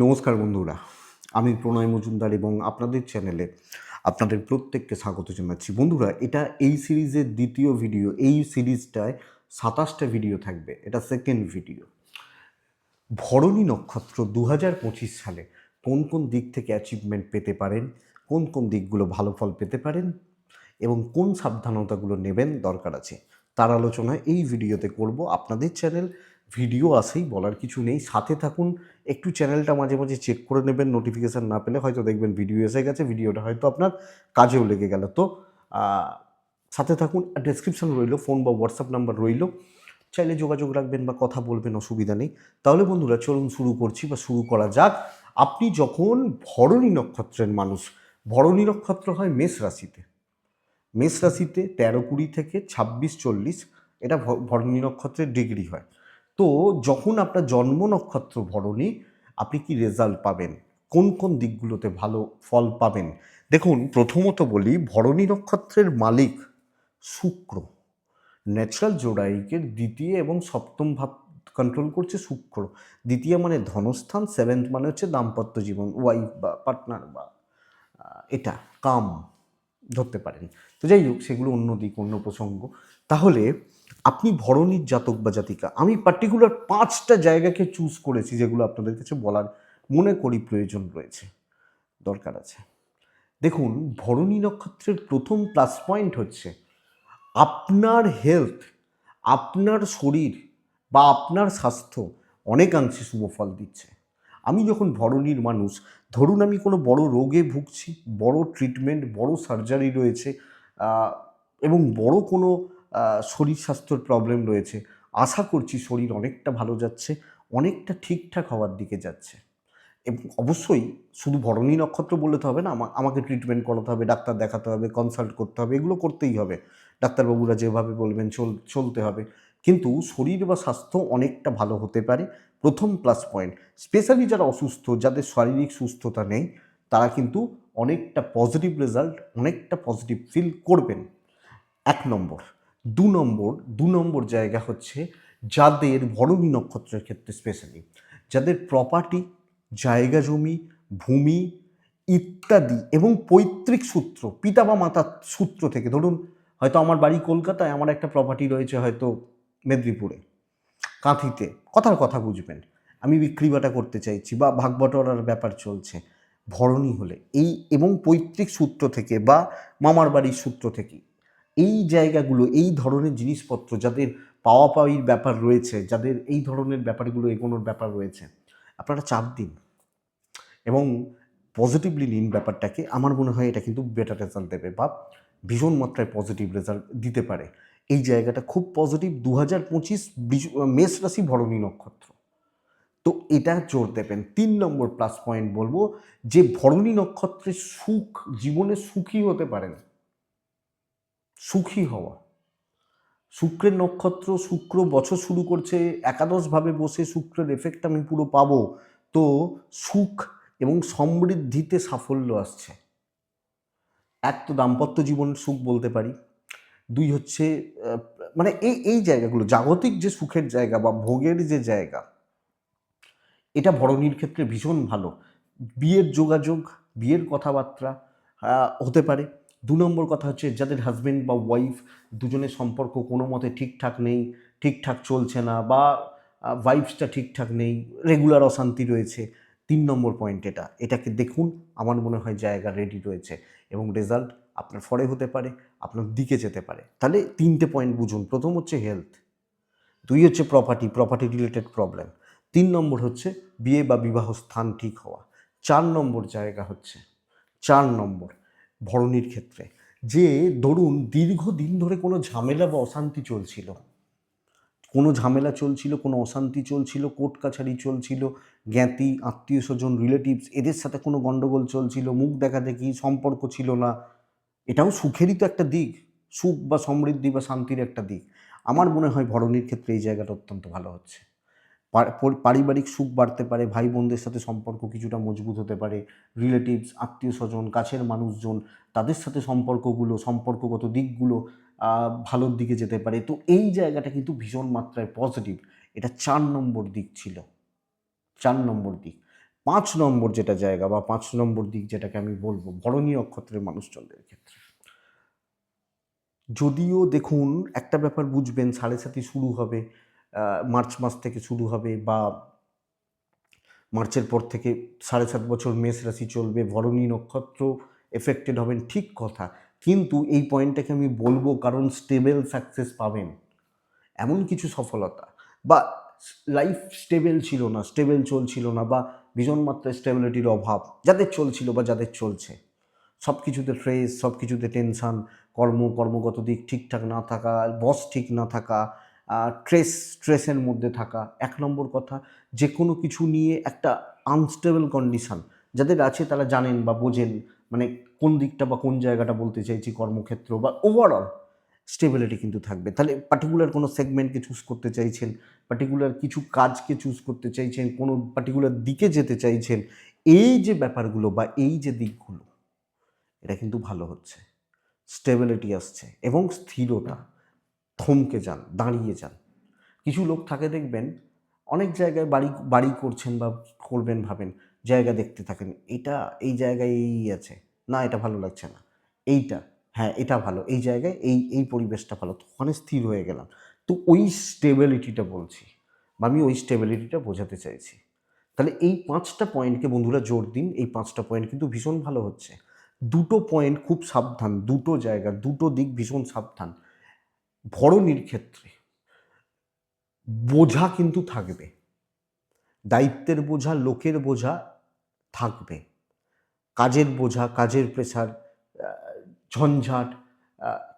নমস্কার বন্ধুরা, আমি প্রণয় মজুমদার এবং আপনাদের চ্যানেলে আপনাদের প্রত্যেককে স্বাগত জানাচ্ছি। বন্ধুরা, এটা এই সিরিজের দ্বিতীয় ভিডিও, এই সিরিজটায় সাতাশটা ভিডিও থাকবে, এটা সেকেন্ড ভিডিও। ভরণী নক্ষত্র দু হাজার পঁচিশ সালে কোন কোন দিক থেকে অ্যাচিভমেন্ট পেতে পারেন, কোন কোন দিকগুলো ভালো ফল পেতে পারেন এবং কোন সাবধানতাগুলো নেবেন দরকার আছে, তার আলোচনা এই ভিডিওতে করব আপনাদের চ্যানেল ভিডিও আসেই বলার কিছু নেই। সাথে থাকুন, একটু চ্যানেলটা মাঝে মাঝে চেক করে নেবেন নোটিফিকেশান না পেলে হয়তো দেখবেন ভিডিও এসে গেছে ভিডিওটা হয়তো আপনার কাজেও লেগে গেল। তো সাথে থাকুন ডেসক্রিপশন রইল ফোন বা হোয়াটসঅ্যাপ নাম্বার রইল। চাইলে যোগাযোগ রাখবেন বা কথা বলবেন, অসুবিধা নেই। তাহলে বন্ধুরা, চলুন শুরু করছি বা শুরু করা যাক। আপনি যখন ভরণী নক্ষত্রের মানুষ, ভরণী নক্ষত্র হয় মেষ রাশিতে। মেষ রাশিতে তেরো কুড়ি থেকে ছাব্বিশ চল্লিশ, এটা ভরণী নক্ষত্রের ডিগ্রি হয়। তো যখন আপনার জন্ম নক্ষত্র ভরণী, আপনি কি রেজাল্ট পাবেন? কোন কোন দিকগুলোতে ভালো ফল পাবেন? দেখুন, প্রথমত বলি, ভরণী নক্ষত্রের মালিক শুক্র। ন্যাচারাল জোড়াইকের দ্বিতীয় এবং সপ্তম ভাব কন্ট্রোল করছে শুক্র। দ্বিতীয় মানে ধনস্থান সেভেন্থ মানে হচ্ছে দাম্পত্য জীবন ওয়াইফ বা পার্টনার বা এটা, কাম ধরতে পারেন। তো যাই হোক, সেগুলো অন্য দিক, অন্য প্রসঙ্গ। তাহলে আপনি ভরণীর জাতক বা জাতিকা। আমি পার্টিকুলার পাঁচটা জায়গাকে চুজ করেছি যেগুলো আপনাদের কাছে বলার মনে করি প্রয়োজন রয়েছে, দরকার আছে। দেখুন, ভরণী নক্ষত্রের প্রথম প্লাস পয়েন্ট হচ্ছে আপনার হেলথ আপনার শরীর বা আপনার স্বাস্থ্য অনেকাংশে শুভফল দিচ্ছে। আমি যখন ভরণীর মানুষ, ধরুন আমি কোনো বড় রোগে ভুগছি, বড় ট্রিটমেন্ট বড় সার্জারি রয়েছে এবং বড় কোনো শরীর স্বাস্থ্যর প্রবলেম রয়েছে। আশা করছি শরীর অনেকটা ভালো যাচ্ছে, অনেকটা ঠিকঠাক হওয়ার দিকে যাচ্ছে। এবং অবশ্যই শুধু ভরণী নক্ষত্র বললে তো হবে না, আমা- আমাকে ট্রিটমেন্ট করাতে হবে, ডাক্তার দেখাতে হবে কনসাল্ট করতে হবে, এগুলো করতেই হবে। ডাক্তারবাবুরা যেভাবে বলবেন চল চলতে হবে। কিন্তু শরীর বা স্বাস্থ্য অনেকটা ভালো হতে পারে, প্রথম প্লাস পয়েন্ট স্পেশালি যারা অসুস্থ, যাদের শারীরিক সুস্থতা নেই, তারা কিন্তু অনেকটা পজিটিভ রেজাল্ট অনেকটা পজিটিভ ফিল করবেন। এক নম্বর। দু নম্বর দু নম্বর জায়গা হচ্ছে যাদের ভরণী নক্ষত্রের ক্ষেত্রে স্পেশালি যাদের প্রপার্টি জায়গা জমি, ভূমি ইত্যাদি এবং পৈতৃক সূত্র, পিতা বা মাতার সূত্র থেকে। ধরুন, হয়তো আমার বাড়ি কলকাতায় আমার একটা প্রপার্টি রয়েছে হয়তো মেদিনীপুরে, কাঁথিতে। কথার কথা বুঝবেন। আমি বিক্রি বাটা করতে চাইছি বা ভাগ বটোয়ারার ব্যাপার চলছে, ভরণী হলে। এই এবং পৈতৃক সূত্র থেকে বা মামার বাড়ির সূত্র থেকে। এই জায়গাগুলো, এই ধরনের জিনিসপত্র যাদের পাওয়া পাওয়ির ব্যাপার রয়েছে, যাদের এই ধরনের ব্যাপারগুলো এগোনোর ব্যাপার রয়েছে, আপনারা চাপ দিন। এবং পজিটিভলি নিন ব্যাপারটাকে আমার মনে হয় এটা কিন্তু বেটার রেজাল্ট দেবে বা ভীষণ মাত্রায় পজিটিভ রেজাল্ট দিতে পারে। এই জায়গাটা খুব পজিটিভ দু হাজার পঁচিশ মেষ রাশি ভরণী নক্ষত্র। তো এটা জোর দেবেন। তিন নম্বর প্লাস পয়েন্ট বলব যে ভরণী নক্ষত্রের সুখ, জীবনে সুখী হতে পারেন। সুখী হওয়া। শুক্রের নক্ষত্র শুক্র বছর শুরু করছে, একাদশভাবে বসে শুক্রের এফেক্ট আমি পুরো পাবো। তো সুখ এবং সমৃদ্ধিতে সাফল্য আসছে। এক তো দাম্পত্য জীবনের সুখ বলতে পারি। দুই হচ্ছে মানে এই এই জায়গাগুলো, জাগতিক যে সুখের জায়গা বা ভোগের যে জায়গা, এটা ভরণীর ক্ষেত্রে ভীষণ ভালো। বিয়ের যোগাযোগ, বিয়ের কথাবার্তা হতে পারে। দু নম্বর কথা হচ্ছে, যাদের হাজবেন্ড বা ওয়াইফ দুজনের সম্পর্ক কোনো মতে ঠিকঠাক নেই, ঠিকঠাক চলছে না বা ভাইবসটা ঠিকঠাক নেই রেগুলার অশান্তি রয়েছে, তিন নম্বর পয়েন্ট এটা। এটাকে দেখুন, আমার মনে হয় জায়গা রেডি রয়েছে এবং রেজাল্ট আপনার ফরে হতে পারে, আপনার দিকে যেতে পারে। তাহলে তিনটে পয়েন্ট বুঝুন। প্রথম হচ্ছে হেলথ দুই হচ্ছে প্রপার্টি প্রপার্টি রিলেটেড প্রবলেম তিন নম্বর হচ্ছে বিয়ে বা বিবাহ স্থান ঠিক হওয়া। চার নম্বর জায়গা হচ্ছে, চার নম্বর। ভরণীর ক্ষেত্রে। যে ধরুন দীর্ঘদিন ধরে কোনো ঝামেলা বা অশান্তি চলছিল। কোনো ঝামেলা চলছিল, কোনো অশান্তি চলছিল, কোর্ট কাছারি চলছিল, জ্ঞাতি, আত্মীয় স্বজন রিলেটিভস এদের সাথে কোনো গণ্ডগোল চলছিল, মুখ দেখা দেখি, সম্পর্ক ছিল না, এটাও সুখেরই তো একটা দিক। সুখ বা সমৃদ্ধি বা শান্তির একটা দিক। আমার মনে হয় ভরণীর ক্ষেত্রে এই জায়গাটা অত্যন্ত ভালো হচ্ছে। পারিবারিক সুখ বাড়তে পারে ভাই বোনদের সাথে সম্পর্ক কিছুটা মজবুত হতে পারে রিলেটিভস আত্মীয় স্বজন কাছের মানুষজন, তাদের সাথে সম্পর্কগুলো, সম্পর্কগত দিকগুলো ভালোর দিকে যেতে পারে। তো এই জায়গাটা কিন্তু ভীষণ মাত্রায় পজিটিভ এটা চার নম্বর দিক ছিল। চার নম্বর দিক। পাঁচ নম্বর যেটা জায়গা বা পাঁচ নম্বর দিক যেটাকে আমি বলব ভরণীয় নক্ষত্রের মানুষজনদের ক্ষেত্রে। যদিও দেখুন, একটা ব্যাপার বুঝবেন, সাড়ে সাথে শুরু হবে। মার্চ মাস থেকে শুরু হবে বা মার্চের পর থেকে সাড়ে সাত বছর মেষ রাশি চলবে, ভরণী নক্ষত্র এফেক্টেড হবেন ঠিক কথা। কিন্তু এই পয়েন্টটাকে আমি বলব কারণ স্টেবল সাকসেস পাবেন। এমন কিছু সফলতা বা লাইফ স্টেবল ছিল না স্টেবল চলছিল না বা ভীষণ মাত্রায় স্টেবিলিটির অভাব, যাদের চলছিল বা যাদের চলছে। সব কিছুতে ট্রেস সব কিছুতে টেনশান কর্ম, কর্মগত দিক ঠিকঠাক না থাকা বস ঠিক না থাকা ট্রেস স্ট্রেসের মধ্যে থাকা এক নম্বর কথা যে কোনো কিছু নিয়ে একটা আনস্টেবল কন্ডিশন যাদের আছে তারা জানেন বা বোঝেন মানে কোন দিকটা বা কোন জায়গাটা বলতে চাইছি কর্মক্ষেত্র বা ওভারঅল স্টেবিলিটি কিন্তু থাকবে। তাহলে পার্টিকুলার কোনো সেগমেন্টকে চুজ করতে চাইছেন পার্টিকুলার কিছু কাজকে চুজ করতে চাইছেন, কোনো পার্টিকুলার দিকে যেতে চাইছেন, এই যে ব্যাপারগুলো বা এই যে দিকগুলো, এটা কিন্তু ভালো হচ্ছে। স্টেবিলিটি আসছে এবং স্থিরতা থমকে যান, দাঁড়িয়ে যান। কিছু লোক থাকে দেখবেন, অনেক জায়গায় বাড়ি বাড়ি করছেন বা করবেন ভাবেন, জায়গা দেখতে থাকেন, এটা এই জায়গায় এই আছে, না এটা ভালো লাগছে না, এইটা হ্যাঁ এটা ভালো, এই জায়গায় এই এই পরিবেশটা ভালো। তো ওখানে স্থির হয়ে গেলাম। তো ওই স্টেবিলিটিটা বলছি, বা আমি ওই স্টেবিলিটিটা বোঝাতে চাইছি। তাহলে এই পাঁচটা পয়েন্টকে বন্ধুরা জোর দিন, এই পাঁচটা পয়েন্ট কিন্তু ভীষণ ভালো হচ্ছে। দুটো পয়েন্ট খুব সাবধান, দুটো জায়গা, দুটো দিক ভীষণ সাবধান। ভরণীর ক্ষেত্রে। বোঝা কিন্তু থাকবে। দায়িত্বের বোঝা, লোকের বোঝা থাকবে। কাজের বোঝা, কাজের প্রেসার ঝঞ্ঝাট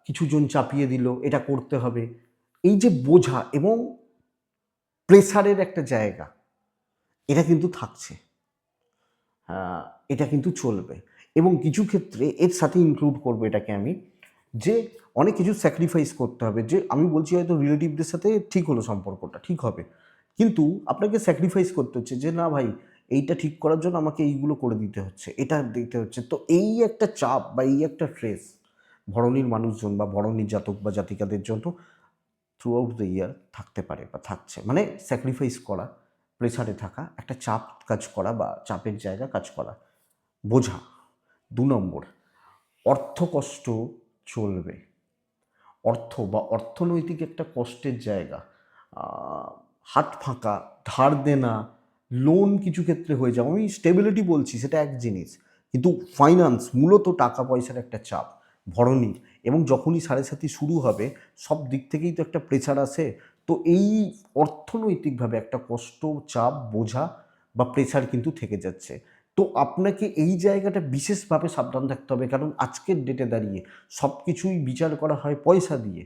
কিছুজন চাপিয়ে দিল, এটা করতে হবে। এই যে বোঝা এবং প্রেসারের একটা জায়গা, এটা কিন্তু থাকছে। এটা কিন্তু চলবে। এবং কিছু ক্ষেত্রে এর সাথে ইনক্লুড করব এটাকে আমি। যে অনেক কিছু স্যাক্রিফাইস করতে হবে, যে আমি বলছি হয়তো রিলেটিভদের সাথে ঠিক হলো সম্পর্কটা, ঠিক হবে। কিন্তু আপনাকে স্যাক্রিফাইস করতে হচ্ছে যে, না ভাই, এইটা ঠিক করার জন্য আমাকে এইগুলো করে দিতে হচ্ছে, এটা দিতে হচ্ছে। তো এই একটা চাপ বা এই একটা ট্রেস ভরণীর মানুষজন বা ভরণীর জাতক বা জাতিকাদের জন্য থ্রু আউট দ্য ইয়ার থাকতে পারে বা থাকছে। মানে স্যাক্রিফাইস করা প্রেসারে থাকা, একটা চাপ কাজ করা বা চাপের জায়গা কাজ করা। বোঝা, দু নম্বর অর্থ কষ্ট চলবে। অর্থ বা অর্থনৈতিক একটা কষ্টের জায়গা। হাত ফাঁকা, ধার দেনা লোন কিছু ক্ষেত্রে হয়ে যাবে। আমি স্টেবিলিটি বলছি, সেটা এক জিনিস। কিন্তু ফাইন্যান্স মূলত টাকা পয়সার একটা চাপ ভরণীর এবং যখনই সাড়ে সাথী শুরু হবে, সব দিক থেকেই তো একটা প্রেশার আসে। তো এই অর্থনৈতিকভাবে একটা কষ্ট, চাপ, বোঝা বা প্রেশার কিন্তু থেকে যাচ্ছে। তো আপনাকে এই জায়গাটা বিশেষভাবে সাবধান থাকতে হবে, কারণ আজকের ডেটে দাঁড়িয়ে সব কিছুই বিচার করা হয় পয়সা দিয়ে।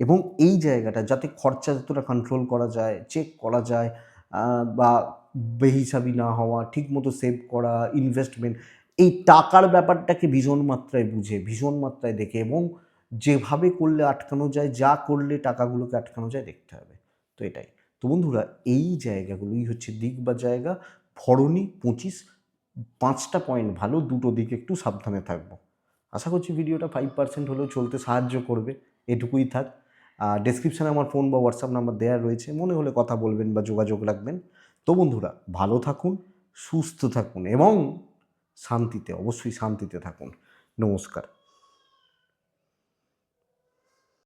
এবং এই জায়গাটা যাতে খরচা যতটা কন্ট্রোল করা যায় চেক করা যায় বা বেহিসাবি না হওয়া, ঠিকমতো সেভ করা ইনভেস্টমেন্ট এই টাকার ব্যাপারটাকে ভীষণ মাত্রায় বুঝে, ভীষণ মাত্রায় দেখে এবং যেভাবে করলে আটকানো যায়, যা করলে টাকাগুলোকে আটকানো যায় দেখতে হবে। তো এটাই। তো বন্ধুরা, এই জায়গাগুলোই হচ্ছে দিক বা জায়গা। ভরণী পঁচিশ পাঁচটা পয়েন্ট ভালো, দুটো দিকে একটু সাবধানে থাকব। আশা করছি ভিডিওটা ফাইভ পার্সেন্ট হলেও চলতে সাহায্য করবে, এটুকুই থাক। ডেসক্রিপশানে আমার ফোন বা হোয়াটসঅ্যাপ নাম্বার দেওয়া রয়েছে, মনে হলে কথা বলবেন বা যোগাযোগ রাখবেন। তো বন্ধুরা, ভালো থাকুন, সুস্থ থাকুন এবং শান্তিতে, অবশ্যই শান্তিতে থাকুন। নমস্কার।